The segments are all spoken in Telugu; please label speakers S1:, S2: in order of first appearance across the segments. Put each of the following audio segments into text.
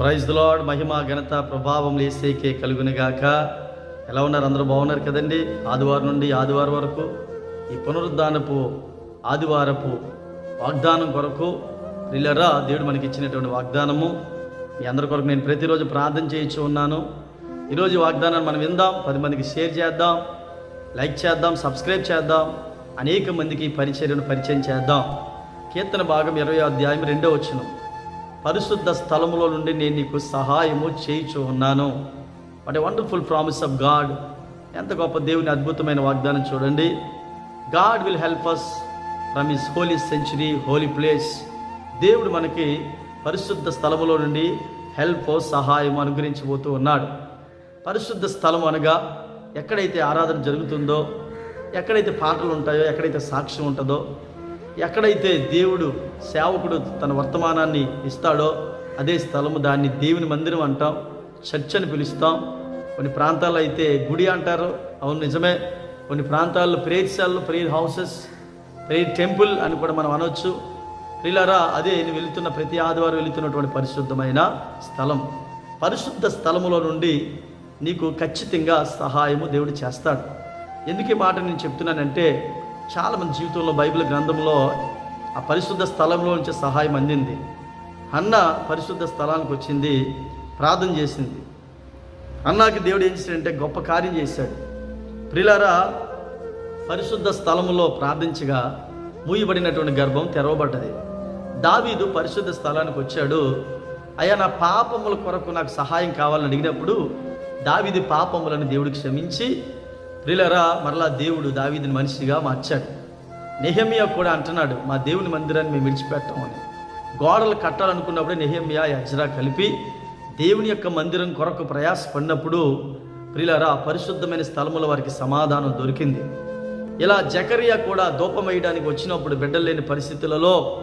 S1: ప్రైజ్ లార్డ్ మహిమ ఘనత ప్రభావం లేసేకే కలుగునిగాక ఎలా ఉన్నారు అందరూ? బాగున్నారు కదండి? ఆదివారం నుండి ఆదివారం వరకు ఈ పునరుద్ధానపు ఆదివారపు వాగ్దానం కొరకు రిల్లరా దేవుడు మనకి ఇచ్చినటువంటి వాగ్దానము. మీ అందరి కొరకు నేను ప్రతిరోజు ప్రార్థన చేయించు ఉన్నాను. ఈరోజు వాగ్దానాన్ని మనం విందాం పది మందికి షేర్ చేద్దాం లైక్ చేద్దాం సబ్స్క్రైబ్ చేద్దాం అనేక మందికి పరిచర్యను పరిచయం చేద్దాం. కీర్తన భాగం ఇరవై అధ్యాయం రెండో వచ్చినాం పరిశుద్ధ స్థలములో నుండి నేను నీకు సహాయము చేయుచు ఉన్నాను. What a wonderful promise of God ఎంత గొప్ప దేవుని అద్భుతమైన వాగ్దానం చూడండి. God will help us from his holy sanctuary holy place దేవుడు మనకి పరిశుద్ధ స్థలములో నుండి హెల్ప్ సహాయం అనుగ్రహించబోతూ ఉన్నాడు. పరిశుద్ధ స్థలం అనగా ఎక్కడైతే ఆరాధన జరుగుతుందో ఎక్కడైతే పాటలు ఉంటాయో ఎక్కడైతే సాక్ష్యం ఉంటుందో ఎక్కడైతే దేవుడు సేవకుడు తన వర్తమానాన్ని ఇస్తాడో అదే స్థలము దాన్ని దేవుని మందిరం అంటాం చర్చ్ అని పిలుస్తాం. కొన్ని ప్రాంతాల్లో అయితే గుడి అంటారు. అవును నిజమే. కొన్ని ప్రాంతాల్లో prayer cell prayer houses prayer temple అని కూడా మనం అనొచ్చు. ప్రియులారా అదే నేను వెళుతున్న ప్రతి ఆదివారం వెళుతున్నటువంటి పరిశుద్ధమైన స్థలం. పరిశుద్ధ స్థలములో నుండి నీకు ఖచ్చితంగా సహాయము దేవుడు చేస్తాడు. ఎందుకు ఈ మాట నేను చెప్తున్నానంటే చాలామంది జీవితంలో బైబిల్ గ్రంథంలో ఆ పరిశుద్ధ స్థలంలో నుంచి సహాయం అందింది. అన్న పరిశుద్ధ స్థలానికి వచ్చింది ప్రార్థన చేసింది. అన్నాకి దేవుడు ఏం చేశాడంటే గొప్ప కార్యం చేశాడు. ప్రిలారా పరిశుద్ధ స్థలములో ప్రార్థించగా మూయబడినటువంటి గర్భం తెరవబడ్డది. దావీదు పరిశుద్ధ స్థలానికి వచ్చాడు. అయ్యా నా పాపముల కొరకు నాకు సహాయం కావాలని అడిగినప్పుడు దావీది పాపములను దేవుడికి క్షమించి ప్రిలరా మరలా దేవుడు దావీదిని మనిషిగా మార్చాడు. నెహమియా కూడా అంటున్నాడు మా దేవుని మందిరాన్ని మేము విడిచిపెట్టామని గోడలు కట్టాలనుకున్నప్పుడే నెహమియా యజ్రా కలిపి దేవుని యొక్క మందిరం కొరకు ప్రయాసపడినప్పుడు ప్రిలరా పరిశుద్ధమైన స్థలముల వారికి సమాధానం దొరికింది. ఇలా జకరియా కూడా దూపం వేయడానికి వచ్చినప్పుడు బిడ్డలు లేని పరిస్థితులలో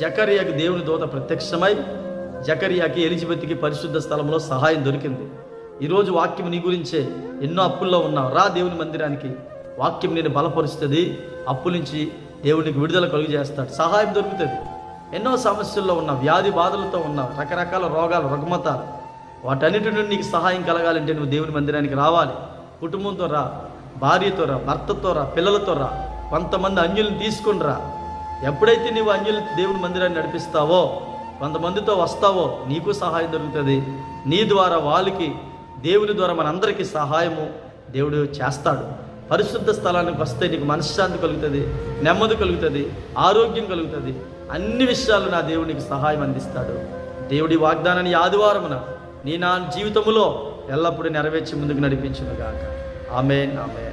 S1: జకరియాకి దేవుని దూత ప్రత్యక్షమై జకరియాకి ఎలిజబెత్కి పరిశుద్ధ స్థలంలో సహాయం దొరికింది. ఈరోజు వాక్యం నీ గురించే. ఎన్నో అప్పుల్లో ఉన్నావు. రా దేవుని మందిరానికి. వాక్యం నేను బలపరుస్తుంది. అప్పుల నుంచి దేవునికి విడుదల కలుగు చేస్తాడు సహాయం దొరుకుతుంది. ఎన్నో సమస్యల్లో ఉన్న వ్యాధి బాధలతో ఉన్నావు. రకరకాల రోగాలు రుగ్మతాలు. వాటన్నిటి నుండి నీకు సహాయం కలగాలంటే నువ్వు దేవుని మందిరానికి రావాలి. కుటుంబంతో రా. భార్యతో రా. భర్తతో రా. పిల్లలతో రా. కొంతమంది అన్యులను తీసుకుని రా. ఎప్పుడైతే నీవు అన్యులు దేవుని మందిరాన్ని నడిపిస్తావో కొంతమందితో వస్తావో నీకు సహాయం దొరుకుతుంది. నీ ద్వారా వాళ్ళకి దేవుని ద్వారా మనందరికీ సహాయము దేవుడు చేస్తాడు. పరిశుద్ధ స్థలానికి వస్తే నీకు మనశ్శాంతి కలుగుతుంది నెమ్మది కలుగుతుంది ఆరోగ్యం కలుగుతుంది. అన్ని విషయాలు నా దేవునికి సహాయం అందిస్తాడు. దేవుడి వాగ్దానాన్ని ఆదివారమున నీ నా జీవితములో ఎల్లప్పుడూ నెరవేర్చి ముందుకు నడిపించును గాక. ఆమె ఆమెన్.